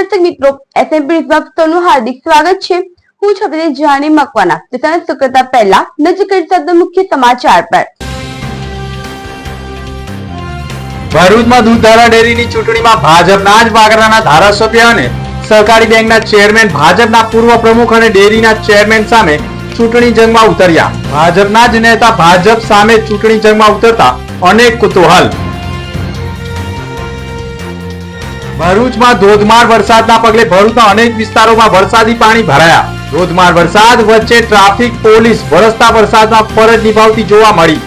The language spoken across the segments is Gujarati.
દર્શક મિત્રો એસએમપી વિભાગનું હાર્દિક સ્વાગત છે. હું છું આપણી જાણી મકવાના તેના સુકતા પહેલા નજર કરી શકતો મુખ્ય સમાચાર પર. ભરૂચમાં દૂધધારા ડેરીની ચૂંટણીમાં ભાજપના જ વાગરાના ધારાસભ્ય અને સહકારી બેંકના ચેરમેન ભાજપના પૂર્વ પ્રમુખ અને ડેરીના ચેરમેન સામે ચૂંટણી જંગમાં ઉતર્યા. ભાજપના જ નેતા ભાજપ સામે ચૂંટણી જંગમાં ઉતરતા અનેક કુતૂહલ. ભરૂચમાં ધોધમાર વરસાદના પગલે ભરૂચના અનેક વિસ્તારોમાં વરસાદી પાણી ભરાયા. ધોધમાર વરસાદ વચ્ચે ટ્રાફિક, પોલીસ વરસતા વરસાદમાં ફરજ નિભાવતી જોવા મળી.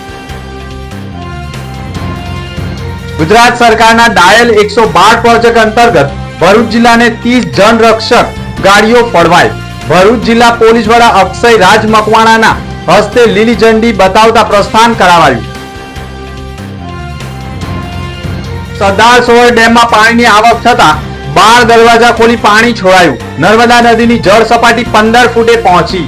ગુજરાત સરકારના ડાયલ એકસો બાર પ્રોજેક્ટ અંતર્ગત ભરૂચ જિલ્લાને ત્રીસ જનરક્ષક ગાડીઓ ફળવાઈ. ભરૂચ જિલ્લા પોલીસ વડા અક્ષય રાજ મકવાણાના હસ્તે લીલી ઝંડી બતાવતા પ્રસ્થાન કરાવાયું. સરદાર સરોવર ડેમમાં પાણીની આવક થતા બાર દરવાજા ખોલી પાણી છોડાયું. નર્મદા નદીની જળ સપાટી પંદર ફૂટે પહોંચી.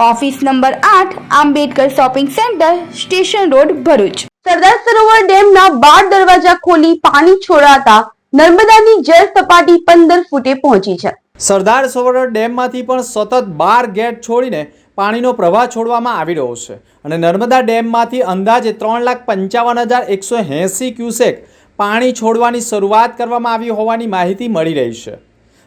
ઓફિસ નંબર આઠ Ambedkar shopping centre station road Bharuch. Sardar Sarovar ડેમના બાર દરવાજા ખોલી પાણી છોડાતા નર્મદાની જળ સપાટી પંદર ફૂટે પહોંચી છે. સરદાર સરોવર ડેમમાંથી પણ સતત બાર ગેટ છોડીને પાણીનો પ્રવાહ છોડવામાં આવી રહ્યો છે અને નર્મદા ડેમમાંથી અંદાજે ત્રણ લાખ પંચાવન હજાર એકસો એંસી ક્યુસેક પાણી છોડવાની શરૂઆત કરવામાં આવી હોવાની માહિતી મળી રહી છે.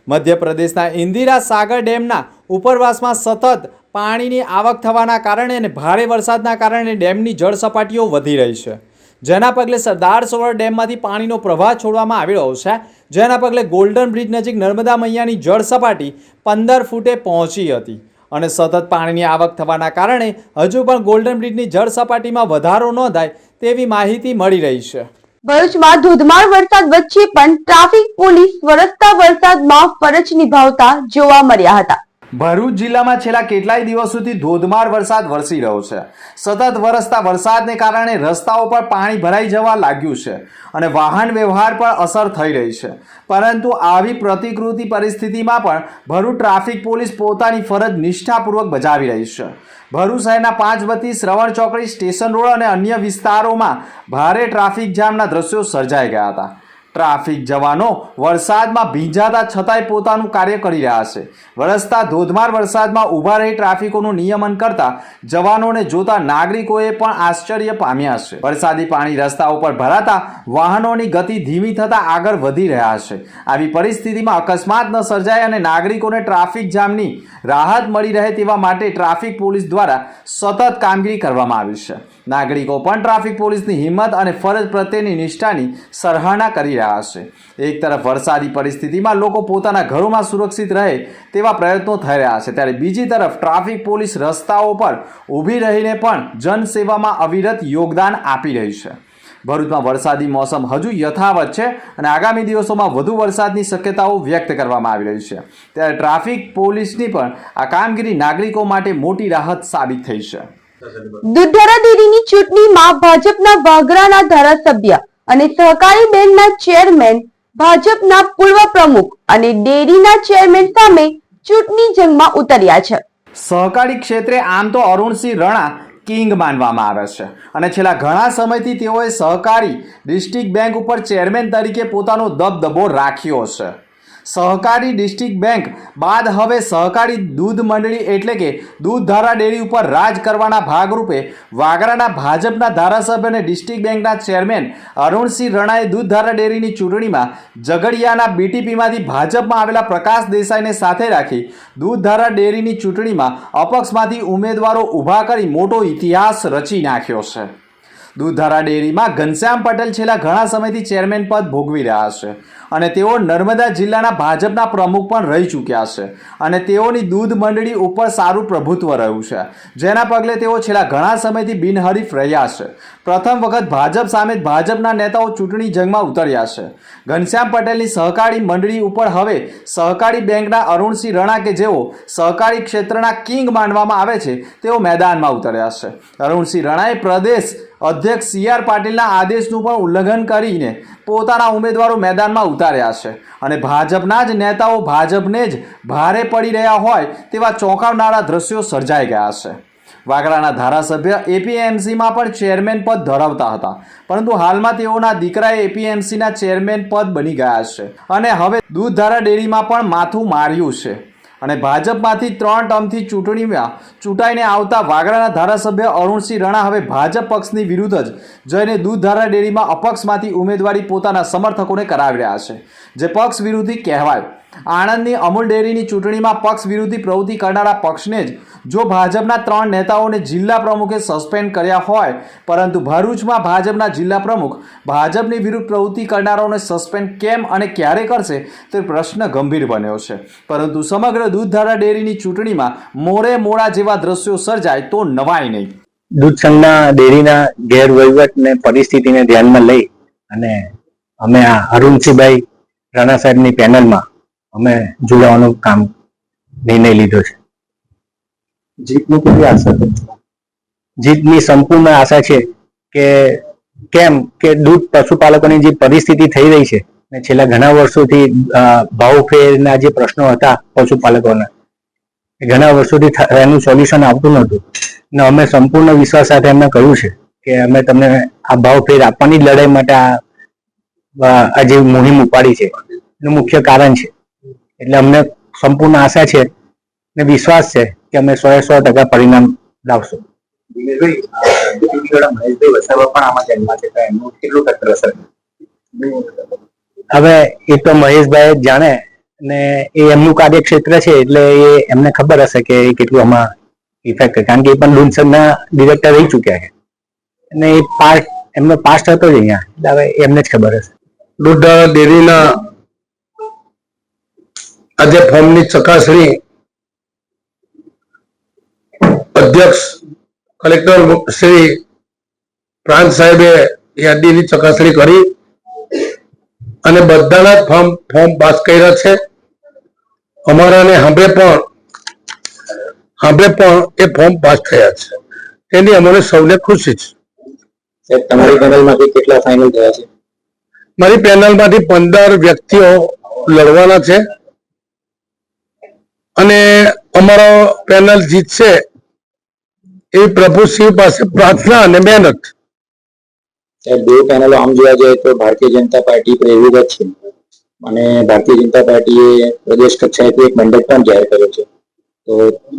મધ્યપ્રદેશના ઇન્દિરા સાગર ડેમના ઉપરવાસમાં સતત પાણીની આવક થવાના કારણે અને ભારે વરસાદના કારણે ડેમની જળ સપાટીઓ વધી રહી છે. જેના પગલે સરદાર સરોવર ડેમમાંથી પાણીનો પ્રવાહ છોડવામાં આવી રહ્યો છે. જેના પગલે ગોલ્ડન બ્રિજ નજીક નર્મદા મૈયાની જળ સપાટી પંદર ફૂટે પહોંચી હતી. અને સતત પાણીની આવક થવાના કારણે હજુ પણ ગોલ્ડન બ્રિજની જળ સપાટીમાં વધારો નોંધાય તેવી માહિતી મળી રહી છે. ભરૂચમાં ધોધમાર વરસાદ વચ્ચે પણ ટ્રાફિક પોલીસ વરસતા વરસાદમાં ફરજ નિભાવતા જોવા મળ્યા હતા. ભરૂચ જિલ્લામાં છેલ્લા કેટલાય દિવસોથી ધોધમાર વરસાદ વરસી રહ્યો છે. સતત વરસતા વરસાદને કારણે રસ્તાઓ પર પાણી ભરાઈ જવા લાગ્યું છે અને વાહન વ્યવહાર પર અસર થઈ રહી છે. પરંતુ આવી પ્રતિકૃતિ પરિસ્થિતિમાં પણ ભરૂચ ટ્રાફિક પોલીસ પોતાની ફરજ નિષ્ઠાપૂર્વક બજાવી રહી છે. ભરૂચ શહેરના પાંચ વતી શ્રવણ ચોકડી સ્ટેશન રોડ અને અન્ય વિસ્તારોમાં ભારે ટ્રાફિક જામના દ્રશ્યો સર્જાઈ ગયા હતા. ટ્રાફિક જવાનો વરસાદમાં ભીંજાતા છતાંય પોતાનું કાર્ય કરી રહ્યા છે. વરસતા ધોધમાર વરસાદમાં ઊભા રહી ટ્રાફિકોનું નિયમન કરતા જવાનોને જોતા નાગરિકોએ પણ આશ્ચર્ય પામ્યા છે. વરસાદી પાણી રસ્તા ઉપર ભરાતા વાહનોની ગતિ ધીમી થતા આગળ વધી રહ્યા છે. આવી પરિસ્થિતિમાં અકસ્માત ન સર્જાય અને નાગરિકોને ટ્રાફિક જામની રાહત મળી રહે તેવા માટે ટ્રાફિક પોલીસ દ્વારા સતત કામગીરી કરવામાં આવી છે. નાગરિકો પણ ટ્રાફિક પોલીસની હિંમત અને ફરજ પ્રત્યેની નિષ્ઠાની સરાહના કરી રહ્યા છે. એક તરફ વરસાદી પરિસ્થિતિમાં લોકો પોતાના ઘરોમાં સુરક્ષિત રહે તેવા પ્રયત્નો થઈ રહ્યા છે. ત્યારે બીજી તરફ ટ્રાફિક પોલીસ રસ્તાઓ પર ઊભી રહીને પણ જનસેવામાં અવિરત યોગદાન આપી રહી છે. ભરૂચમાં વરસાદી મોસમ હજુ યથાવત છે અને આગામી દિવસોમાં વધુ વરસાદની શક્યતાઓ વ્યક્ત કરવામાં આવી રહી છે. ત્યારે ટ્રાફિક પોલીસની પણ આ કામગીરી નાગરિકો માટે મોટી રાહત સાબિત થઈ છે. દુધરા ડેરીની ચૂંટણીમાં ભાજપના વાગરાના ધારાસભ્ય અને સહકારી બેંકના ચેરમેન, ભાજપના પૂર્વ પ્રમુખ અને ડેરીના ચેરમેન સામે ચૂંટણી જંગમાં ઉતર્યા છે. સહકારી ક્ષેત્રે આમ તો અરુણસિંહ રણા કિંગ માનવામાં આવે છે. અને છેલ્લા ઘણા સમયથી તેઓએ સહકારી ડિસ્ટ્રિક્ટ બેંક ઉપર ચેરમેન તરીકે પોતાનો દબદબો રાખ્યો છે. સહકારી ડિસ્ટ્રિક્ટ બેંક. બાદ હવે સહકારી દૂધ મંડળી એટલે કે દૂધધારા ડેરી ઉપર રાજ કરવાના ભાગરૂપે વાગરાના ભાજપના ધારાસભ્ય અને ડિસ્ટ્રિક્ટ બેંકના ચેરમેન અરુણસિંહ રણાએ દૂધધારા ડેરીની ચૂંટણીમાં ઝઘડિયાના બીટીપીમાંથી ભાજપમાં આવેલા પ્રકાશ દેસાઈને સાથે રાખી દૂધધારા ડેરીની ચૂંટણીમાં અપક્ષમાંથી ઉમેદવારો ઊભા કરી મોટો ઇતિહાસ રચી નાખ્યો છે. દૂધધારા ડેરીમાં ઘનશ્યામ પટેલ છેલ્લા ઘણા સમયથી ચેરમેન પદ ભોગવી રહ્યા છે અને તેઓ નર્મદા જિલ્લાના ભાજપના પ્રમુખ પણ રહી ચૂક્યા છે અને તેઓની દૂધ મંડળી ઉપર સારું પ્રભુત્વ રહ્યું છે. જેના પગલે તેઓ છેલ્લા ઘણા સમયથી બિનહરીફ રહ્યા છે. પ્રથમ વખત ભાજપ સામે ભાજપના નેતાઓ ચૂંટણી જંગમાં ઉતર્યા છે. ઘનશ્યામ પટેલની સહકારી મંડળી ઉપર હવે સહકારી બેંકના અરુણસિંહ રણા કે જેઓ સહકારી ક્ષેત્રના કિંગ માનવામાં આવે છે, તેઓ મેદાનમાં ઉતર્યા છે. અરુણસિંહ રણાએ પ્રદેશ અધ્યક્ષ સી આર પાટીલના આદેશનું પણ ઉલ્લંઘન કરીને પોતાના ઉમેદવારો મેદાનમાં ઉતાર્યા છે. અને ભાજપના જ નેતાઓ ભાજપને જ ભારે પડી રહ્યા હોય તેવા ચોંકાવનારા દ્રશ્યો સર્જાઈ ગયા છે. વાગડાના ધારાસભ્ય એપીએમસીમાં પણ ચેરમેન પદ ધરાવતા હતા. પરંતુ હાલમાં તેઓના દીકરાએ એપીએમસીના ચેરમેન પદ બની ગયા છે. અને હવે દૂધધારા ડેરીમાં પણ માથું માર્યું છે. અને ભાજપમાંથી ત્રણ ટર્મથી ચૂંટણીમાં ચૂંટાઈને આવતા વાગડાના ધારાસભ્ય અરુણસિંહ રણા હવે ભાજપ પક્ષની વિરુદ્ધ જ, જઈને દૂધધારા ડેરીમાં અપક્ષમાંથી ઉમેદવારી પોતાના સમર્થકોને કરાવી રહ્યા છે. જે પક્ષ વિરોધી કહેવાય. આણંદની અમૂલ ડેરીની ચૂંટણીમાં પક્ષ વિરોધી પ્રવૃત્તિ કરનારા પક્ષને જ જો ભાજપના ત્રણ નેતાઓને જિલ્લા પ્રમુખે સસ્પેન્ડ કર્યા હોય, પરંતુ ભરૂચમાં ભાજપના જિલ્લા પ્રમુખ ભાજપની વિરુદ્ધ પ્રવૃત્તિ કરનારાઓને સસ્પેન્ડ કેમ અને ક્યારે કરશે, તે પ્રશ્ન ગંભીર બન્યો છે. પરંતુ સમગ્ર દૂધધારા ડેરીની ચૂંટણીમાં મોડે મોડા જેવા દ્રશ્યો સર્જાય તો નવાય નહીં. દૂધ સંઘના ડેરીના ગેરવહીવટને પરિસ્થિતિને ધ્યાનમાં લઈ અને અમે આ અરુણસિંહભાઈ રાણા સાહેબની પેનલમાં અમે જોડાવાનું કામ નિર્ણય લીધો છે. જીતની કેવી આશા છે? જીતની સંપૂર્ણ આશા છે કે કેમ કે દૂધ પશુપાલકોની જે પરિસ્થિતિ થઈ રહી છે ને છેલ્લા ઘણા વર્ષોથી ભાવફેરના જે પ્રશ્નો હતા પશુપાલકોના એ ઘણા વર્ષોથી એનું સોલ્યુશન આવતું નહોતું. ને અમે સંપૂર્ણ વિશ્વાસ સાથે એમને કહ્યું છે કે અમે તમને આ ભાવફેર આપવાની લડાઈ માટે આ જે મુહિમ ઉપાડી છે એનું મુખ્ય કારણ છે. એટલે અમને સંપૂર્ણ આશા છે ને વિશ્વાસ છે કે અમે સો એ સો ટકા પરિણામ લાવશું. હવે એ તો મહેશભાઈ જ જાણે ને એ એમનું કાર્યક્ષેત્ર છે એટલે એ એમને ખબર હશે કે એ કેટલું આમાં ઇફેક્ટ કારણ કે એ પણ ડુનસરના ડિરેક્ટર રહી ચૂક્યા છે. અને એ પાર્ટ એમનો પાસ્ટ હતો જ અહીંયા. એટલે હવે એમને જ ખબર હશે. દૂધ ડેરીના આજે ફોર્મની ચકાસણી અધ્યક્ષ કલેક્ટર શ્રી પ્રાંત સાહેબે યાદીની ચકાસણી કરી અને બધાના જ ફોર્મ ફોર્મ પાસ કર્યા છે. અમારાને હાંભે પણ હાંભે પણ એ ફોર્મ પાસ થયા છે. એની અમને સૌને ખુશી છે. તમારી પેનલમાંથી કેટલા ફાઇનલ થયા છે? મારી પેનલમાંથી પંદર વ્યક્તિઓ લડવાના છે. અને અમારો પેનલ જીતશે એ પ્રભુ શિવ પાસે પ્રાર્થના અને મહેનત. બે પેનલો આમ જોવા જાય તો ભારતીય જનતા પાર્ટી પ્રેરિત છે. અને ભારતીય જનતા પાર્ટીએ પ્રદેશ કક્ષાએથી એક મેન્ડેટ પણ જાહેર કર્યો છે. તો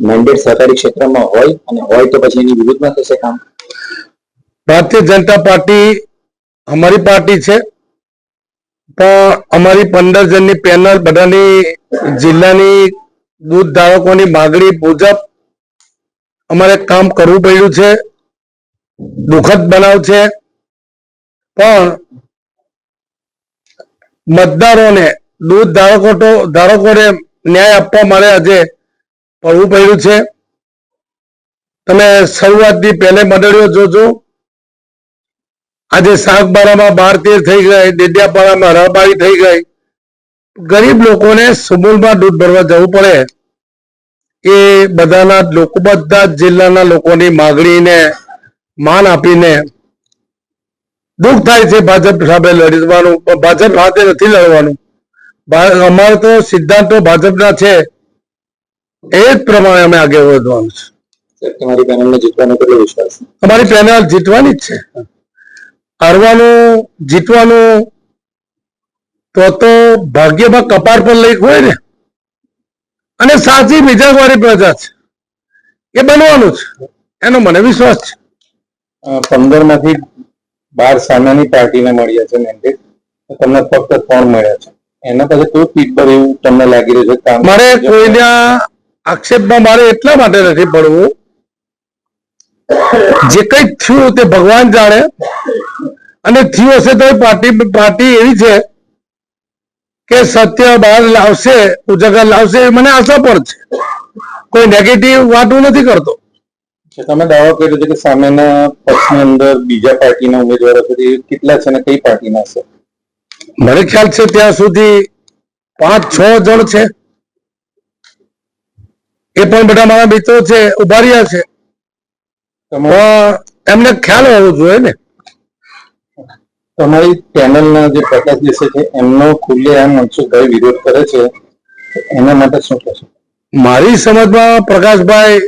મેન્ડેટ સહકારી ક્ષેત્રમાં હોય અને હોય તો પછી એની વિરુદ્ધમાં થશે કામ? ભારતીય જનતા પાર્ટી અમારી પાર્ટી છે પણ અમારી પંદર જણની પેનલ બધાની જિલ્લાની દૂધ ધારકોની માગણી મુજબ અમારે કામ કરવું પડ્યું છે. દુઃખદ બનાવ છે. પણ મતદારોને, દૂધ ધારકો તો ધારકોને ન્યાય આપવા માટે આજે પડવું પડ્યું છે. તમે શરૂઆતની પહેલે મંડળીઓ જોજો. આજે શાકબારામાં બાર તેર થઈ ગઈ દેડિયાપાડામાં રબારી થઈ ગઈ. ગરીબ લોકોને સુમૂલમાં દૂધ ભરવા જવું પડે એ બધાના લોકો બધા જ જિલ્લાના લોકોની માગણીને માન આપીને દુઃખ થાય છે ભાજપ સામે લડવાનું પણ ભાજપ સાથે નથી લડવાનું. અમારો તો સિદ્ધાંતો ભાજપના છે. એ જ પ્રમાણે અમે આગળ વધવાનું છે. તમારી પેનલને જીતવાનો કેટલો વિશ્વાસ છે? અમારી પેનલ જીતવાની જ છે. હારવાનું જીતવાનું તો તો ભાગ્યમાં કપાળ પર લઈ હોય ને. અને સાચી મિજાજવાળી પ્રજા છે. એ બનવાનું છે. એનો મને વિશ્વાસ છે. પંદરમાંથી બાર સામેની પાર્ટીને મળ્યા છે મેન્ડેટ. તમને ફક્ત ત્રણ મળ્યા છે. એના પછી કોઈ પર એવું તમને લાગી રહ્યું છે કામ મારે કોઈના આક્ષેપમાં મારે એટલા માટે નથી પડવું. જે કઈ થયું તે ભગવાન જાણે. અને થયું હશે તો પાર્ટી પાર્ટી એવી છે કે સત્ય બહાર લાવશે ઉજાગર લાવશે એ મને આશા પણ છે. કોઈ નેગેટિવ વાત હું નથી કરતો. તમે દાવો કર્યો છે કે સામેના પક્ષની અંદર બીજા પાર્ટીના ઉમેદવારો સુધી કેટલા છે અને કઈ પાર્ટીના છે? મને ખ્યાલ છે ત્યાં સુધી પાંચ છ જણ છે. એ પણ બધા મારા મિત્રો છે ઊભા રહ્યા છે. એમને ખ્યાલ હોવો જોઈએ ને. તમારી પેનલના જે પ્રકાશ દેસાઈ છે એમનો ખુલ્લેઆમ મનસુખભાઈ વિરોધ કરે છે. એના માટે શું કહેશો? મારી સમજમાં પ્રકાશભાઈ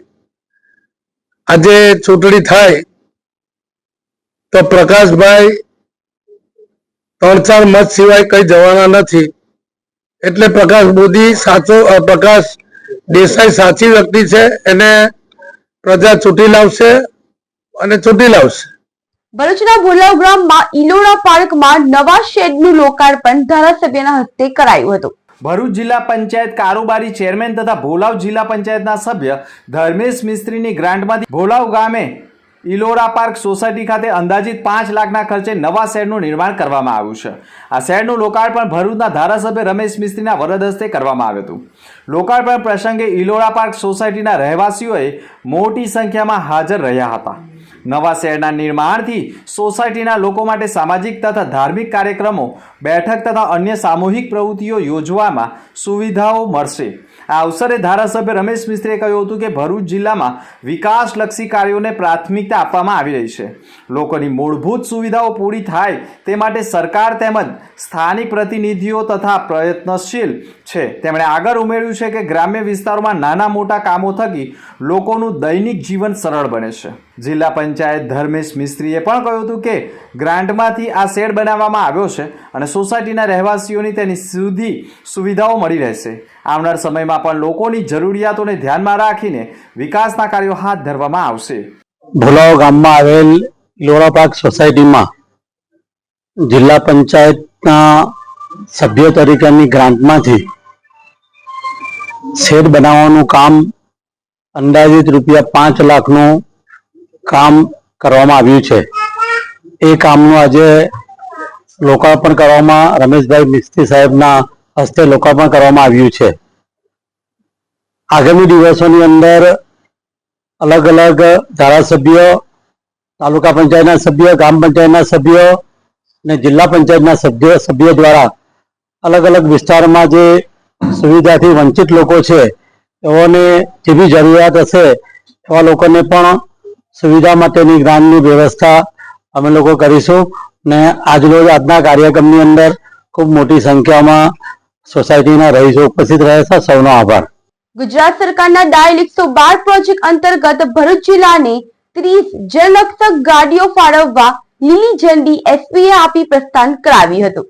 આજે ચૂંટણી થાય તો પ્રકાશભાઈ ત્રણ ચાર મત સિવાય કઈ જવાના નથી. એટલે પ્રકાશ મોદી સાચો પ્રકાશ દેસાઈ સાચી વ્યક્તિ છે, એને પ્રજા ચૂંટી લાવશે અને ચૂંટી લાવશે. ભરૂચના ભોલાવ ગ્રામમાં ઇલોડા પાર્કમાં નવા શેડનું લોકાર્પણ ધારાસભ્યના હસ્તે કરાયું હતું. ભરૂચ જિલ્લા પંચાયત કારોબારી ચેરમેન તથા ભોલાવ જિલ્લા પંચાયતના સભ્ય ધર્મેશ મિસ્ત્રીની ગ્રાન્ટમાંથી ભોલાવ ગામે ઇલોરા પાર્ક સોસાયટી ખાતે અંદાજિત પાંચ લાખના ખર્ચે નવા શેડનું નિર્માણ કરવામાં આવ્યું છે. આ શેડનું લોકાર્પણ ભરૂચના ધારાસભ્ય રમેશ મિસ્ત્રીના વરદ હસ્તે કરવામાં આવ્યું હતું. લોકાર્પણ પ્રસંગે ઇલોરા પાર્ક સોસાયટીના રહેવાસીઓએ મોટી સંખ્યામાં હાજર રહ્યા હતા. નવા શહેરના નિર્માણથી સોસાયટીના લોકો માટે સામાજિક તથા ધાર્મિક કાર્યક્રમો, બેઠક તથા અન્ય સામૂહિક પ્રવૃત્તિઓ યોજવામાં સુવિધાઓ મળશે. આ અવસરે ધારાસભ્ય રમેશ મિસ્ત્રીએ કહ્યું હતું કે ભરૂચ જિલ્લામાં વિકાસલક્ષી કાર્યોને પ્રાથમિકતા આપવામાં આવી રહી છે. લોકોની મૂળભૂત સુવિધાઓ પૂરી થાય તે માટે સરકાર તેમજ સ્થાનિક પ્રતિનિધિઓ તથા પ્રયત્નશીલ છે. તેમણે આગળ ઉમેર્યું છે કે ગ્રામ્ય વિસ્તારોમાં નાના મોટા કામો થકી લોકોનું દૈનિક જીવન સરળ બને છે. જિલ્લા પંચાયત ધર્મેશ મિસ્ત્રીએ પણ કહ્યું હતું કે ગ્રાન્ટમાંથી આ શેડ બનાવવામાં આવ્યો છે અને સોસાયટીના રહેવાસીઓની તેની સુધી સુવિધાઓ મળી રહેશે. આવનાર સમયમાં પણ લોકોની જરૂરિયાતોને ધ્યાનમાં રાખીને વિકાસના કાર્યો હાથ ધરવામાં આવશે. ભોલાવ ગામમાં આવેલ લોરા સોસાયટીમાં જિલ્લા પંચાયતના સભ્ય તરીકેની ગ્રાન્ટમાંથી શેડ બનાવવાનું કામ અંદાજિત રૂપિયા પાંચ લાખનું કામ કરવામાં આવ્યું છે. એ કામનું આજે લોકાર્પણ કરવામાં રમેશભાઈ મિસ્ત્રી સાહેબના હસ્તે લોકાર્પણ કરવામાં આવ્યું છે. આગામી દિવસોની અંદર અલગ અલગ ધારાસભ્યો, તાલુકા પંચાયતના સભ્ય, ગ્રામ પંચાયતના સભ્યો અને જિલ્લા પંચાયતના સભ્ય સભ્ય દ્વારા અલગ અલગ વિસ્તારમાં જે સુવિધાથી વંચિત લોકો છે, તેઓને જે બી જરૂરિયાત હશે, એવા લોકોને પણ સુવિધા માટેની ગ્રાન્ટની વ્યવસ્થા અમે લોકો કરીશું. ને આજરોજ આજના કાર્યક્રમની અંદર ખૂબ મોટી સંખ્યામાં સોસાયટીના રહીશો, ઉપસ્થિત રહ્યા છે, સૌનો આભાર. ગુજરાત સરકારના ડાયલ એકસો બાર પ્રોજેક્ટ અંતર્ગત ભરૂચ જિલ્લાને ત્રીસ જનરક્ષક ગાડીઓ ફાળવવા લીલી ઝંડી એસપીએ આપી પ્રસ્થાન કરાવ્યું હતું.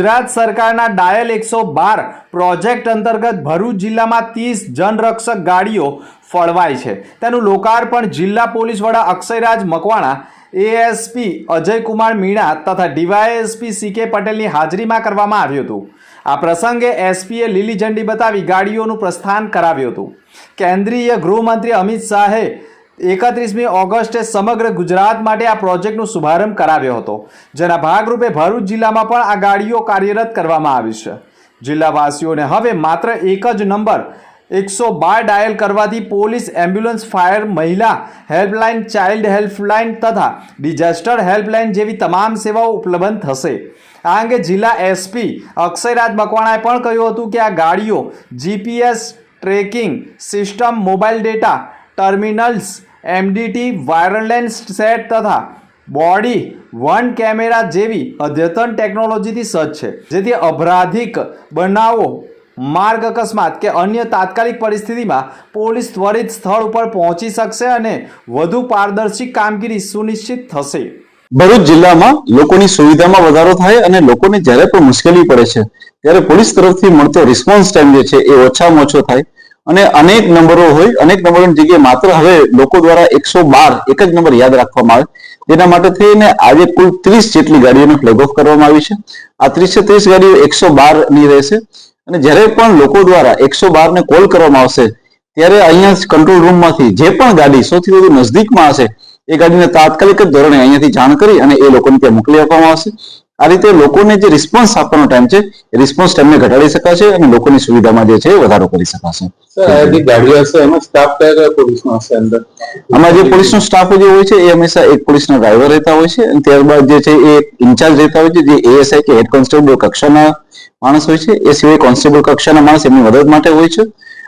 ગુજરાત સરકારના ડાયલ એકસો બાર પ્રોજેક્ટ અંતર્ગત ભરૂચ જિલ્લામાં ત્રીસ જનરક્ષક ગાડીઓ ફળવાય છે. તેનું લોકાર્પણ જિલ્લા પોલીસ વડા અક્ષયરાજ મકવાણા, એએસપી અજયકુમાર મીણા તથા ડીવાયએસપી સી કે પટેલની હાજરીમાં કરવામાં આવ્યું હતું. આ પ્રસંગે એસપીએ લીલી ઝંડી બતાવી ગાડીઓનું પ્રસ્થાન કરાવ્યું હતું. કેન્દ્રીય ગૃહમંત્રી અમિત શાહે એકત્રીસમી ઓગસ્ટે સમગ્ર ગુજરાત માટે આ પ્રોજેક્ટનો શુભારંભ કરાવ્યો હતો, જેના ભાગરૂપે ભરૂચ જિલ્લામાં પણ આ ગાડીઓ કાર્યરત કરવામાં આવી છે. જિલ્લાવાસીઓને હવે માત્ર એક જ નંબર, એકસો બાર ડાયલ કરવાથી પોલીસ, એમ્બ્યુલન્સ, ફાયર, મહિલા, હેલ્પલાઇન, ચાઇલ્ડ હેલ્પલાઇન તથા ડિઝાસ્ટર હેલ્પલાઇન જેવી તમામ સેવાઓ ઉપલબ્ધ થશે આ અંગે જિલ્લા એસપી અક્ષયરાજ મકવાણાએ પણ કહ્યું હતું કે આ ગાડીઓ, GPS, tracking system mobile data, terminals MDT wireless set તથા બોડી વન કેમેરા જેવી અદ્યતન ટેકનોલોજીથી સજ્જ છે. જેથી અપરાધિક બનાવો, માર્ગ અકસ્માત કે અન્ય તાત્કાલિક પરિસ્થિતિમાં પોલીસ ત્વરિત સ્થળ ઉપર પહોંચી શકશે અને વધુ પારદર્શી કામગીરી સુનિશ્ચિત થશે. ભરૂચ જિલ્લામાં લોકોની સુવિધામાં વધારો થાય અને લોકોને જ્યારે પણ મુશ્કેલી પડે છે, ત્યારે પોલીસ તરફથી મળતો રિસ્પોન્સ ટાઈમ જે છે એ ઓછામાં ઓછો થાય. અને અનેક નંબરો હોય, અનેક નંબરોની જગ્યાએ માત્ર હવે લોકો દ્વારા એકસો બાર, એક જ નંબર યાદ રાખવામાં આવે. તેના માટે થઈને આજે કુલ ત્રીસ જેટલી ગાડીઓને ફ્લેગ ઓફ કરવામાં આવી છે. આ ત્રીસે ત્રીસ ગાડીઓ એકસો બારની રહેશે. અને જ્યારે પણ લોકો દ્વારા એકસો બાર ને કોલ કરવામાં આવશે, ત્યારે અહીંયા કંટ્રોલ રૂમમાંથી જે પણ ગાડી સૌથી વધુ નજદીકમાં હશે, એ ગાડીને તાત્કાલિક જ ધોરણે અહીંયાથી જાણ કરી અને એ લોકોને ત્યાં મોકલી આપવામાં આવશે. આ રીતે લોકોને જે રિસ્પોન્સ આપવાનો ટાઈમ છે એ રિસ્પોન્સ ટાઈમને ઘટાડી શકાશે અને લોકોની સુવિધામાં જે છે વધારો કરી શકાશે. જે હશે એમાં સ્ટાફ કયા કયા પોલીસનો હશે અંદર? આમાં જે પોલીસનો સ્ટાફ જે હોય છે એ હંમેશા એક પોલીસના ડ્રાઈવર રહેતા હોય છે અને ત્યારબાદ જે છે એ ઇન્ચાર્જ રહેતા હોય છે જે એએસઆઈ કે હેડ કોન્સ્ટેબલ કક્ષાના માણસ હોય છે એ સિવાય કોન્સ્ટેબલ કક્ષાના માણસ એમની મદદ માટે હોય છે.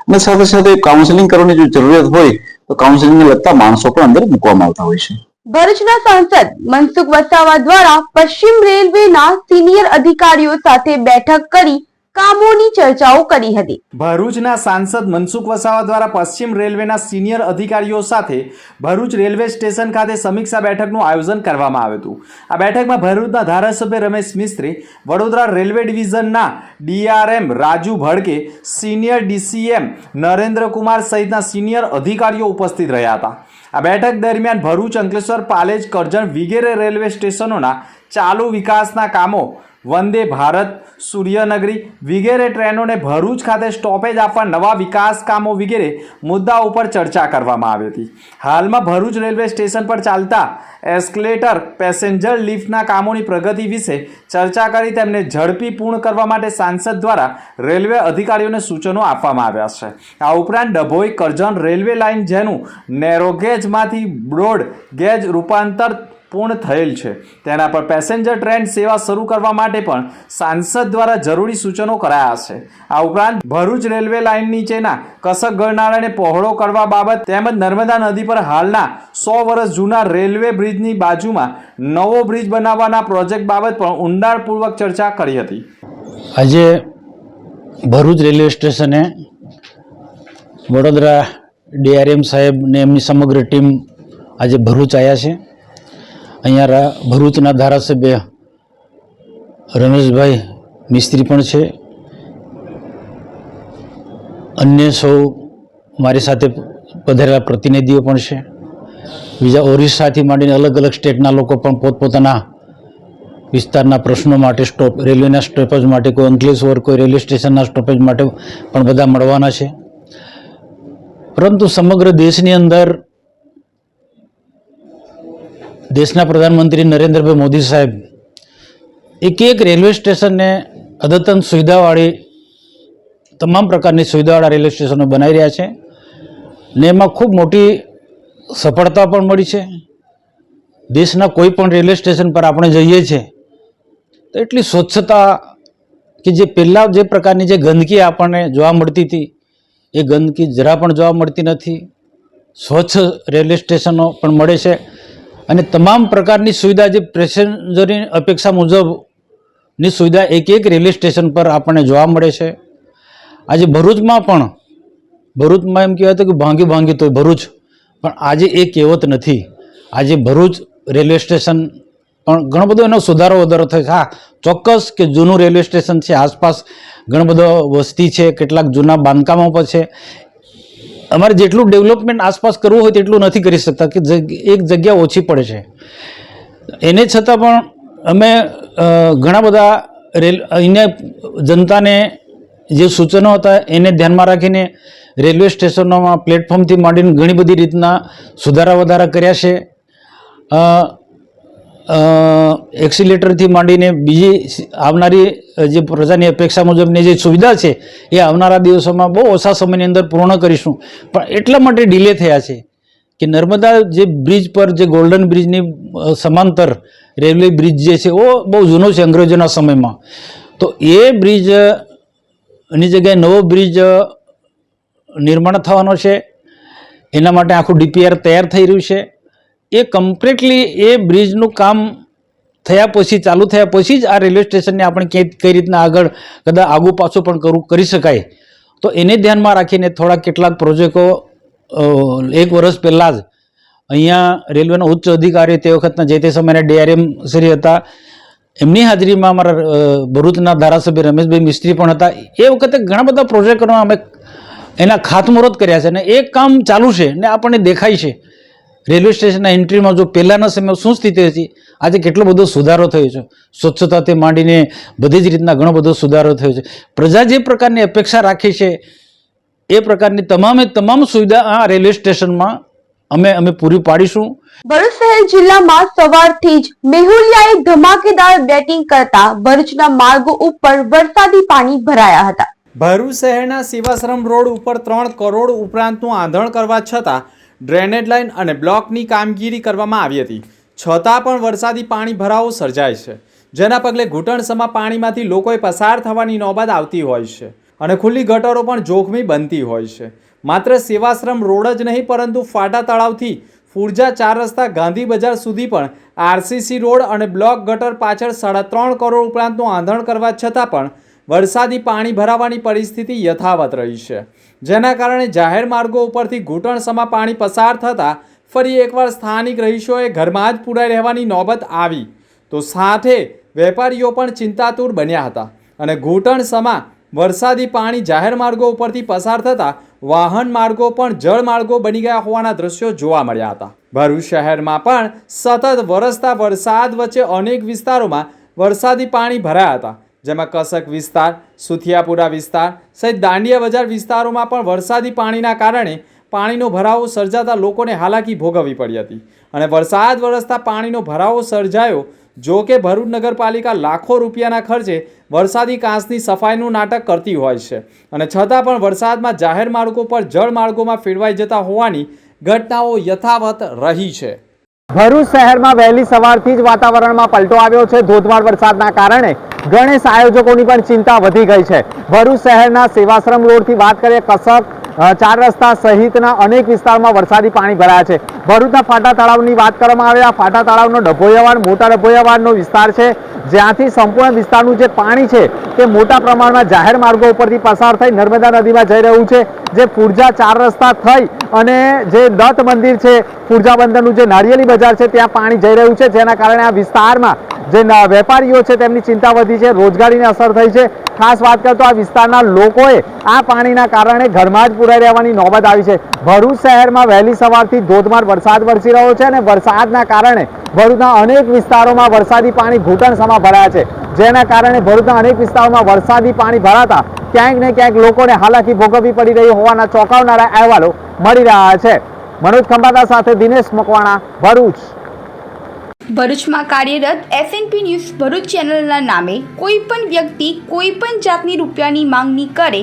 અને સાથે સાથે કાઉન્સેલિંગ કરવાની જો જરૂરિયાત હોય તો કાઉન્સેલિંગને લગતા માણસો પણ અંદર મૂકવામાં આવતા હોય છે. ભરૂચના સાંસદ મનસુખ વસાવા દ્વારા પશ્ચિમ રેલવેના સિનિયર અધિકારીઓ સાથે બેઠક કરી કામોની ચર્ચાઓ કરી હતી. ભરૂચના સાંસદ મનસુખ વસાવા દ્વારા પશ્ચિમ રેલવેના સિનિયર અધિકારીઓ સાથે ભરૂચ રેલવે સ્ટેશન ખાતે સમીક્ષા બેઠકનું આયોજન કરવામાં આવ્યું હતું. આ બેઠકમાં ભરૂચના ધારાસભ્ય Ramesh Mistry, Vadodara railway ડિવિઝનના DRM Raju Bhadke, senior DCM Narendra Kumar સહિતના સિનિયર અધિકારીઓ ઉપસ્થિત રહ્યા હતા. આ બેઠક દરમિયાન ભરૂચ અંકલેશ્વર પાલેજ કરજણ વગેરે રેલવે સ્ટેશનોના ચાલુ વિકાસના કામો વંદે ભારત, સૂર્યનગરી વગેરે ટ્રેનોને ભરૂચ ખાતે સ્ટોપેજ આપવા નવા વિકાસ કામો વગેરે મુદ્દાઓ ઉપર ચર્ચા કરવામાં આવી હતી. હાલમાં ભરૂચ રેલવે સ્ટેશન પર ચાલતા એસ્કલેટર પેસેન્જર લિફ્ટના કામોની પ્રગતિ વિશે ચર્ચા કરી તેમને ઝડપી પૂર્ણ કરવા માટે સાંસદ દ્વારા રેલવે અધિકારીઓને સૂચનો આપવામાં આવ્યા છે. આ ઉપરાંત ડભોઈ કરજણ રેલવે લાઇન જેનું નેરો ગેજમાંથી બ્રોડ ગેજ રૂપાંતર પૂર્ણ થયેલ છે. તેના પર પેસેન્જર ટ્રેન સેવા શરૂ કરવા માટે પણ સાંસદ દ્વારા જરૂરી સૂચનો કરાયા છે. આ ઉપરાંત ભરૂચ રેલવે લાઇન નીચેના કસક ગરનાળાને પહોળો કરવા બાબત તેમજ નર્મદા નદી પર હાલના સો વર્ષ જૂના રેલવે બ્રિજની બાજુમાં નવો બ્રિજ બનાવવાના પ્રોજેક્ટ બાબત પણ ઊંડાણપૂર્વક ચર્ચા કરી હતી. આજે ભરૂચ રેલવે સ્ટેશને વડોદરા ડીઆરએમ સાહેબ ને એમની સમગ્ર ટીમ આજે ભરૂચ આવ્યા છે. અહીંયા ભરૂચના ધારાસભ્ય રમેશભાઈ મિસ્ત્રી પણ છે. અન્ય સૌ મારી સાથે પધારેલા પ્રતિનિધિઓ પણ છે. બીજા ઓરિસ્સાથી માંડીને અલગ અલગ સ્ટેટના લોકો પણ પોતપોતાના વિસ્તારના પ્રશ્નો માટે સ્ટોપ, રેલવેના સ્ટોપેજ માટે, કોઈ અંકલેશ્વર, કોઈ રેલવે સ્ટેશનના સ્ટોપેજ માટે પણ બધા મળવાના છે. પરંતુ સમગ્ર દેશની અંદર દેશના પ્રધાનમંત્રી નરેન્દ્રભાઈ મોદી સાહેબ એક એક રેલવે સ્ટેશનને અદ્યતન સુવિધાવાળી, તમામ પ્રકારની સુવિધાવાળા રેલવે સ્ટેશનો બનાવી રહ્યા છે ને એમાં ખૂબ મોટી સફળતા પણ મળી છે. દેશના કોઈ પણ રેલવે સ્ટેશન પર આપણે જઈએ છીએ તો એટલી સ્વચ્છતા કે જે પહેલાં જે પ્રકારની જે ગંદકી આપણને જોવા મળતી હતી, એ ગંદકી જરા પણ જોવા મળતી નથી. સ્વચ્છ રેલવે સ્ટેશનો પણ મળે છે. અને તમામ પ્રકારની સુવિધા જે પેસેન્જરની અપેક્ષા મુજબની સુવિધા એક એક રેલવે સ્ટેશન પર આપણને જોવા મળે છે. આજે ભરૂચમાં પણ, ભરૂચમાં એમ કહેવાય કે ભાંગી ભાંગી તો ભરૂચ, પણ આજે એ કહેવત નથી. આજે ભરૂચ રેલવે સ્ટેશન પણ ઘણો બધો એનો સુધારો વધારો થયો હા, ચોક્કસ કે જૂનું રેલવે સ્ટેશન છે, આસપાસ ઘણો બધો વસ્તી છે, કેટલાક જૂના બાંધકામો પણ છે. અમારે જેટલું ડેવલપમેન્ટ આસપાસ કરવું હોય તેટલું નથી કરી શકતા કે એક જગ્યા ઓછી પડે છે. એને છતાં પણ અમે ઘણા બધા રેલ અહીંયા જનતાને જે સૂચનો હતા એને ધ્યાનમાં રાખીને રેલવે સ્ટેશનોમાં પ્લેટફોર્મથી માંડીને ઘણી બધી રીતના સુધારા વધારા કર્યા છે. એક્સિલેટરથી માંડીને બીજી આવનારી જે પ્રજાની અપેક્ષા મુજબની જે સુવિધા છે, એ આવનારા દિવસોમાં બહુ ઓછા સમયની અંદર પૂર્ણ કરીશું. પણ એટલા માટે ડિલે થયા છે કે નર્મદા જે બ્રિજ પર, જે ગોલ્ડન બ્રિજની સમાંતર રેલવે બ્રિજ જે છે એ બહુ જૂનો છે અંગ્રેજોના સમયમાં. તો એ બ્રિજ એની જગ્યાએ નવો બ્રિજ નિર્માણ થવાનો છે. એના માટે આખું ડીપીઆર તૈયાર થઈ રહ્યું છે. એ કમ્પ્લીટલી એ બ્રિજનું કામ થયા પછી, ચાલુ થયા પછી જ આ રેલવે સ્ટેશનને આપણે ક્યાંય કઈ રીતના આગળ કદાચ આગુ પાછું પણ કરું, કરી શકાય. તો એને ધ્યાનમાં રાખીને થોડા કેટલાક પ્રોજેક્ટો એક વર્ષ પહેલાં જ અહીંયા રેલવેના ઉચ્ચ અધિકારી તે વખતના જે તે સમયના ડીઆરએમ શ્રી હતા, એમની હાજરીમાં અમારા ભરૂચના ધારાસભ્ય રમેશભાઈ મિસ્ત્રી પણ હતા. એ વખતે ઘણા બધા પ્રોજેક્ટોનો અમે એના ખાતમુહૂર્ત કર્યા છે અને એ કામ ચાલુ છે ને આપણને દેખાય છે. રેલવે સ્ટેશનના એન્ટ્રીમાં જો પહેલાંના સમયમાં શું સ્થિતિ હતી? આજે કેટલો બધો સુધારો થયો છે? સ્વચ્છતાથી માંડીને બધી જ રીતના ઘણો બધો સુધારો થયો છે. પ્રજા જે પ્રકારની અપેક્ષા રાખે છે એ પ્રકારની તમામે તમામ સુવિધા આ રેલવે સ્ટેશનમાં અમે અમે પૂરી પાડીશું. ભરૂચ શહેર જિલ્લામાં સવારથી જ મેહુલિયાએ ધમાકેદાર બેટિંગ કરતા ભરૂચના માર્ગો ઉપર વરસાદી પાણી ભરાયા હતા. ભરૂચ શહેરના સેવાશ્રમ રોડ ઉપર ત્રણ કરોડ ઉપરાંતનું આંધણ કરવા છતાં ડ્રેનેજ લાઇન અને બ્લોકની કામગીરી કરવામાં આવી હતી. છતાં પણ વરસાદી પાણી ભરાવો સર્જાય છે, જેના પગલે ઘૂંટણસમા પાણીમાંથી લોકોએ પસાર થવાની નોબત આવતી હોય છે અને ખુલ્લી ગટરો પણ જોખમી બનતી હોય છે. માત્ર સેવાશ્રમ રોડ જ નહીં, પરંતુ ફાટા તળાવથી ફૂર્જા ચાર રસ્તા ગાંધી બજાર સુધી પણ આરસીસી રોડ અને બ્લોક ગટર પાછળ સાડા ત્રણ કરોડ ઉપરાંતનું આંધણ કરવા છતાં પણ વરસાદી પાણી ભરાવાની પરિસ્થિતિ યથાવત રહી છે. જેના કારણે જાહેર માર્ગો ઉપરથી ઘૂંટણસમા પાણી પસાર થતાં ફરી એકવાર સ્થાનિક રહીશોએ ઘરમાં જ પૂરાઈ રહેવાની નોબત આવી. તો સાથે વેપારીઓ પણ ચિંતાતુર બન્યા હતા અને ઘૂંટણસમા વરસાદી પાણી જાહેર માર્ગો ઉપરથી પસાર થતાં વાહન માર્ગો પણ જળ માર્ગો બની ગયા હોવાના દ્રશ્યો જોવા મળ્યા હતા. ભરૂચ શહેરમાં પણ સતત વરસતા વરસાદ વચ્ચે અનેક વિસ્તારોમાં વરસાદી પાણી ભરાયા હતા. જેમાં કસક વિસ્તાર, સુથિયાપુરા વિસ્તાર સહિત દાંડિયા બજાર વિસ્તારોમાં પણ વરસાદી પાણીના કારણે પાણીનો ભરાવો સર્જાતા લોકોને હાલાકી ભોગવવી પડી હતી. અને વરસાદ વરસતા પાણીનો ભરાવો સર્જાયો, જો કે ભરૂચ નગરપાલિકા લાખો રૂપિયાના ખર્ચે વરસાદી કાંસની સફાઈનું નાટક કરતી હોય છે. અને છતાં પણ વરસાદમાં જાહેર માર્ગો પર જળ માર્ગોમાં ફેરવાઈ જતા હોવાની ઘટનાઓ યથાવત રહી છે. ભરૂચ શહેરમાં વહેલી સવારથી જ વાતાવરણમાં પલટો આવ્યો છે. ધોધમાર વરસાદના કારણે ગણેશ આયોજકોની પણ ચિંતા વધી ગઈ છે. ભરૂચ શહેરના સેવાશ્રમ રોડથી વાત કરીએ કસક ચાર રસ્તા સહિતના અનેક વિસ્તારમાં વરસાદી પાણી ભરાયા છે. ભરૂચના ફાટા તળાવની વાત કરવામાં આવે, આ ફાટા તળાવનો ડભોયાવાડ મોટા ડભોયાવાડનો વિસ્તાર છે. જ્યાંથી સંપૂર્ણ વિસ્તારનું જે પાણી છે, તે મોટા પ્રમાણમાં જાહેર માર્ગો ઉપરથી પસાર થઈ નર્મદા નદીમાં જઈ રહ્યું છે. જે પૂર્જા ચાર રસ્તા થઈ અને જે દત્ત મંદિર છે, પૂર્જા બંદરનું જે નારિયેલી બજાર છે, ત્યાં પાણી જઈ રહ્યું છે. જેના કારણે આ વિસ્તારમાં જે વેપારીઓ છે, તેમની ચિંતા વધી છે, રોજગારીને અસર થઈ છે. ખાસ વાત કરીએ તો આ વિસ્તારના લોકોએ આ પાણીના કારણે ઘરમાં જ પુરાઈ રહેવાની નોબત આવી છે. ભરૂચ શહેરમાં વહેલી સવારથી ધોધમાર વરસાદ વરસી રહ્યો છે અને વરસાદના કારણે ભરૂચના અનેક વિસ્તારોમાં વરસાદી પાણી ઘૂંટણસમાં ભરાયા છે. જેના કારણે ભરૂચના અનેક વિસ્તારોમાં વરસાદી પાણી ભરાતા ક્યાંક ને ક્યાંક લોકોને હાલાકી ભોગવવી પડી રહી હોવાના ચોંકાવનારા અહેવાલો મળી રહ્યા છે. મનોજ ખંભાતા સાથે દિનેશ મકવાણા, ભરૂચ. ભરૂચમાં કાર્યરત એસએનપી ન્યૂઝ ભરૂચ ચેનલના નામે કોઈ પણ વ્યક્તિ કોઈ પણ જાતની રૂપિયાની માંગણી કરે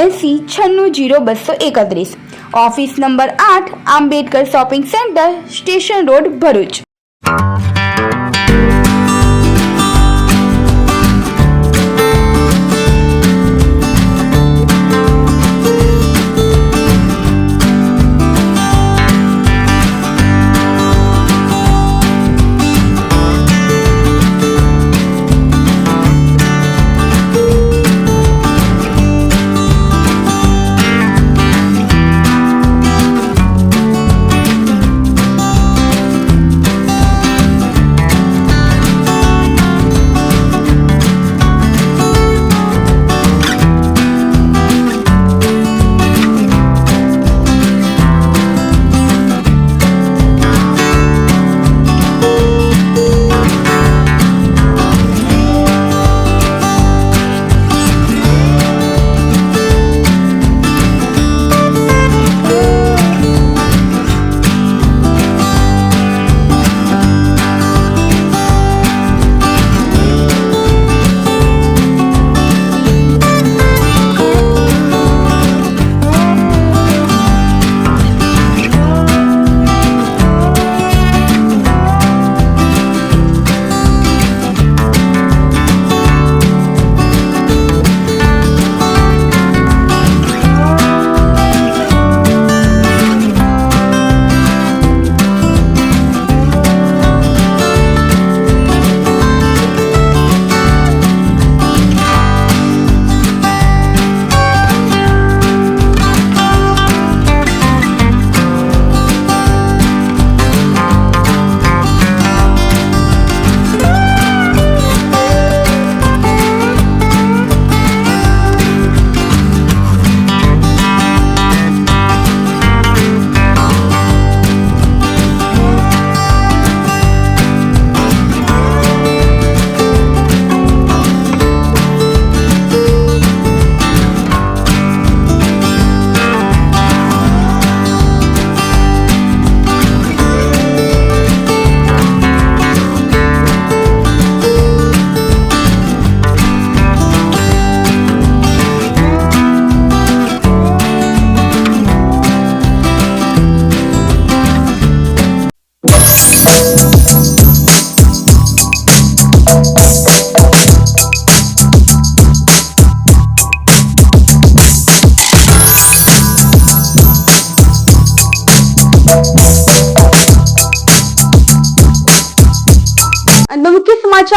એંસી છન્નું જીરો બસો એકત્રીસ. ઓફિસ નંબર આઠ Ambedkar shopping centre station road Bharuch.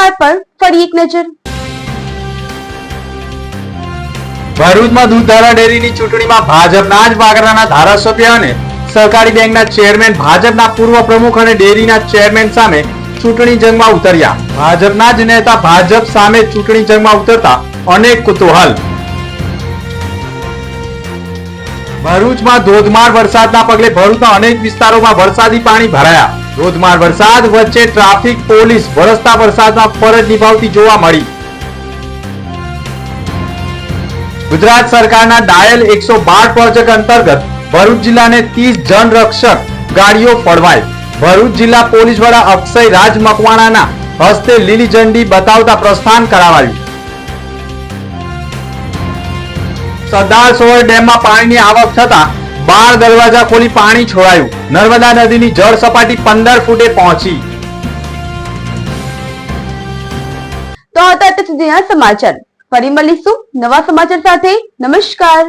સમાચાર પર ફરી એક નજર. ભરૂચમાં દૂધધારા ડેરીની ચૂંટણીમાં ભાજપના જ વાગરાના ધારાસભ્ય અને સહકારી બેંકના ચેરમેન, ભાજપના પૂર્વ પ્રમુખ અને ડેરીના ચેરમેન સામે ચૂંટણી જંગમાં ઉતર્યા. ભાજપના જ નેતા, ભાજપ સામે ચૂંટણી જંગમાં ઉતરતા અનેક કુતૂહલ. ભરૂચમાં ધોધમાર વરસાદના પગલે ભરૂચના અનેક વિસ્તારોમાં વરસાદી પાણી ભરાયા. ધોધમાર વરસાદ વચ્ચે ટ્રાફિક, પોલીસ વરસતા વરસાદમાં ફરજ નિભાવતી જોવા મળી. ગુજરાત સરકારના ડાયલ એકસો બાર પ્રોજેક્ટ અંતર્ગત ભરૂચ જિલ્લાને ત્રીસ જન ગાડીઓ ફળવાઈ. ભરૂચ જિલ્લા પોલીસ વડા અક્ષય રાજ મકવાણાના હસ્તે લીલી ઝંડી બતાવતા પ્રસ્થાન કરાવાયું. સરદાર સરોવર ડેમમાં પાણીની આવક થતા બાર દરવાજા ખોલી પાણી છોડાયું. નર્મદા નદીની જળ સપાટી પંદર ફૂટે પહોંચી. તો હતા અત્યાર સમાચાર. ફરી મળીશું નવા સમાચાર સાથે. નમસ્કાર.